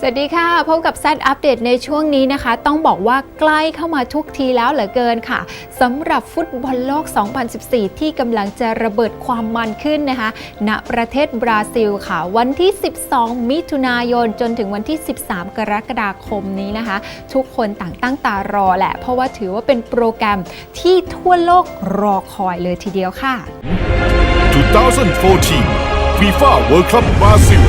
สวัสดีค่ะ พบกับ Z อัปเดตในช่วงนี้นะคะ ต้องบอกว่าใกล้เข้ามาทุกทีแล้วเหลือเกินค่ะสำหรับฟุตบอลโลก 2014 ที่กำลังจะระเบิดความมันขึ้นนะคะ ณประเทศบราซิลค่ะ วันที่ 12 มิถุนายนจนถึงวันที่ 13 กรกฎาคมนี้นะคะ ทุกคนต่างตั้งตารอแหละ เพราะว่าถือว่าเป็นโปรแกรมที่ทั่วโลกรอคอยเลยทีเดียวค่ะ 2014 FIFA World Cup Brazil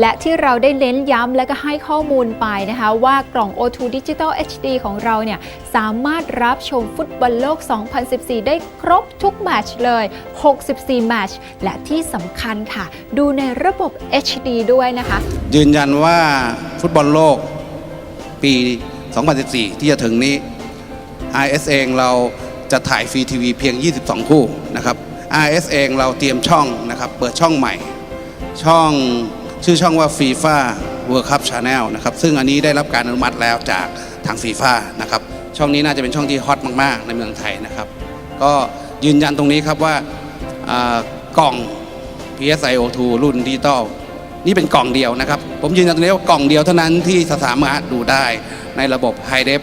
และที่เราได้เน้นย้ำและก็ให้ข้อมูลไปนะคะ ว่ากล่อง O2 Digital HD ของเราเนี่ยสามารถรับชมฟุตบอลโลก 2014 ได้ครบทุกแมตช์เลย 64 แมตช์ และที่สำคัญค่ะ ดูในระบบ HD ด้วยนะคะ ยืนยันว่าฟุตบอลโลกปี 2014 ที่จะถึงนี้ RS เองเราจะถ่ายฟรีทีวีเพียง 22 คู่นะครับ RS เองเราเตรียมช่องนะครับ เปิดช่องใหม่ ช่อง ชื่อช่องว่า FIFA World Cup Channel นะครับซึ่งอันนี้ได้รับการอนุมัติแล้วจากทาง FIFA นะครับช่องนี้น่าจะเป็นช่องที่ฮอตมาก ๆ ในเมืองไทยนะครับ ก็ยืนยันตรงนี้ครับว่าอ่ากล่อง PSIO2 รุ่นดิจิตอลนี่เป็นกล่องเดียวนะครับ ผมยืนยันตรงนี้ว่ากล่องเดียวเท่านั้นที่สามารถดูได้ในระบบ High Def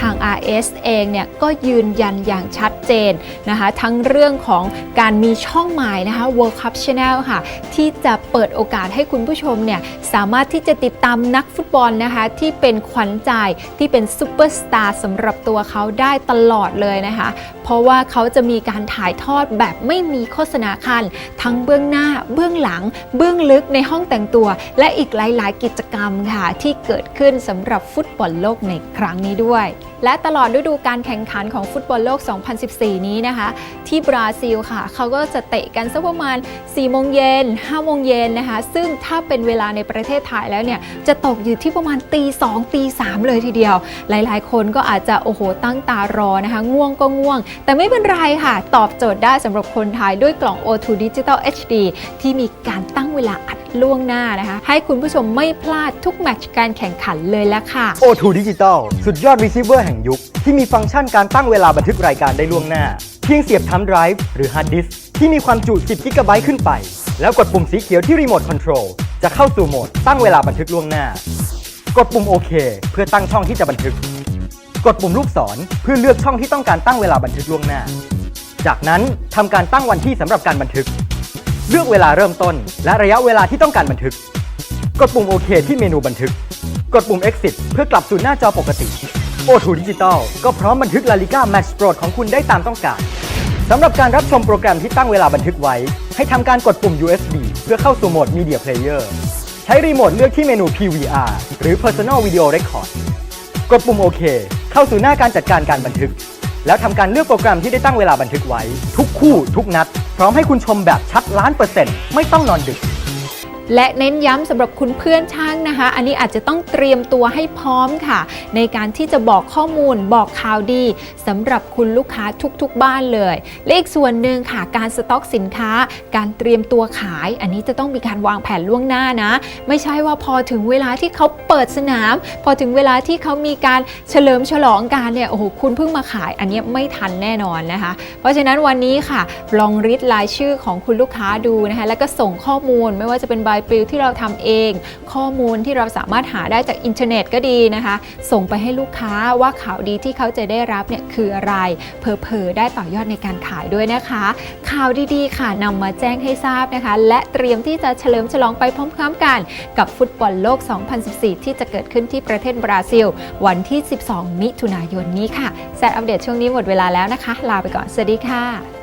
ทาง RS เองเนี่ยก็ยืนยันอย่างชัดเจนนะคะทั้งเรื่องของการมีช่องใหม่นะคะ World Cup Channel ค่ะที่จะเปิดโอกาสให้คุณผู้ชมเนี่ยสามารถที่จะติดตามนักฟุตบอลนะคะที่เป็นขวัญใจที่เป็นซูเปอร์สตาร์สำหรับตัวเขาได้ตลอดเลยนะคะเพราะว่าเขาจะมีการถ่ายทอดแบบไม่มีโฆษณาคัน ทั้งเบื้องหน้าเบื้องหลัง เบื้องลึกในห้องแต่งตัว และอีกหลาย ๆ กิจกรรมค่ะที่เกิดขึ้นสำหรับฟุตบอลโลกในครั้งนี้ด้วยและตลอดฤดูการแข่งขันของฟุตบอลโลก 2014 นี้นะคะ ที่บราซิลค่ะ เขาก็จะเตะกันสักประมาณ 4 โมงเย็น 5 โมงเย็นนะคะ ซึ่งถ้าเป็นเวลาในประเทศไทยแล้วเนี่ย จะตกอยู่ที่ประมาณตี 2 ตี 3 เลยทีเดียว หลายๆ คนก็อาจจะโอ้โหตั้งตารอนะคะ ง่วงก็ง่วง แต่ไม่เป็นไรค่ะ ตอบโจทย์ได้สำหรับคนไทยด้วยกล่อง O2 Digital HD ที่มีการตั้งเวลาอัด ล่วงหน้านะคะ ให้คุณผู้ชมไม่พลาดทุกแมตช์การแข่งขันเลยละค่ะ O2 Digital สุดยอด Receiver แห่งยุค ที่มีฟังก์ชันการตั้งเวลาบันทึกรายการได้ล่วงหน้า เพียงเสียบทัมไดรฟ์หรือฮาร์ดดิสที่มีความจุ 10 กิกะไบต์ขึ้นไป แล้วกดปุ่มสีเขียวที่รีโมทคอนโทรลจะเข้าสู่โหมดตั้งเวลาบันทึกล่วงหน้า กดปุ่มโอเคเพื่อตั้งช่องที่จะบันทึก กดปุ่มลูกศรเพื่อเลือกช่องที่ต้องการตั้งเวลาบันทึกล่วงหน้า จากนั้นทำการตั้งวันที่สำหรับการบันทึก เลือกเวลาเริ่มต้น และระยะเวลาที่ต้องการบันทึก กดปุ่มโอเคที่เมนูบันทึก กดปุ่ม exit เพื่อกลับสู่หน้าจอปกติ O2 Digital ก็พร้อมบันทึกลาลิก้าแมตช์โปรดของคุณได้ตามต้องการสำหรับการรับชมโปรแกรมที่ตั้งเวลาบันทึกไว้ ให้ทำการกดปุ่ม USB เพื่อเข้าสู่โหมด Media Player ใช้รีโมทเลือกที่เมนู PVR หรือ Personal Video Record กดปุ่มโอเคเข้าสู่หน้าการจัดการการบันทึก แล้วทำการเลือกโปรแกรมที่ได้ตั้งเวลาบันทึกไว้ ทุกคู่ทุกนัด พร้อมให้คุณชมแบบชัดล้านเปอร์เซ็นต์ไม่ต้องนอนดึก และเน้นย้ำสำหรับคุณเพื่อนช่างนะคะ อันนี้อาจจะต้องเตรียมตัวให้พร้อมค่ะ ในการที่จะบอกข้อมูลบอกข่าวดีสำหรับคุณลูกค้าทุกๆบ้านเลย และอีกส่วนหนึ่งค่ะ การสต็อกสินค้า การเตรียมตัวขาย อันนี้จะต้องมีการวางแผนล่วงหน้านะ ไม่ใช่ว่าพอถึงเวลาที่เขาเปิดสนาม พอถึงเวลาที่เขามีการเฉลิมฉลองกันเนี่ยโอ้โหคุณเพิ่งมาขาย อันนี้ไม่ทันแน่นอนนะคะ เพราะฉะนั้นวันนี้ค่ะ ลองริดรายชื่อของคุณลูกค้าดูนะคะแล้วก็ส่งข้อมูลไม่ว่าจะเป็นใบปลิวที่เราทำเอง ข้อมูลที่เราสามารถหาได้จากอินเทอร์เน็ตก็ดีนะคะ ส่งไปให้ลูกค้าว่าข่าวดีที่เขาจะได้รับเนี่ยคืออะไรเพอเพอๆได้ต่อยอดในการขายด้วยนะคะ ข่าวดีๆ ค่ะนำมาแจ้งให้ทราบนะคะ และเตรียมที่จะเฉลิมฉลองไปพร้อมๆกัน กับฟุตบอลโลก 2014 ที่จะเกิดขึ้นที่ประเทศบราซิล วันที่ 12 มิถุนายนนี้ค่ะแซดอัปเดตช่วงนี้หมดเวลาแล้วนะคะ ลาไปก่อน สวัสดีค่ะ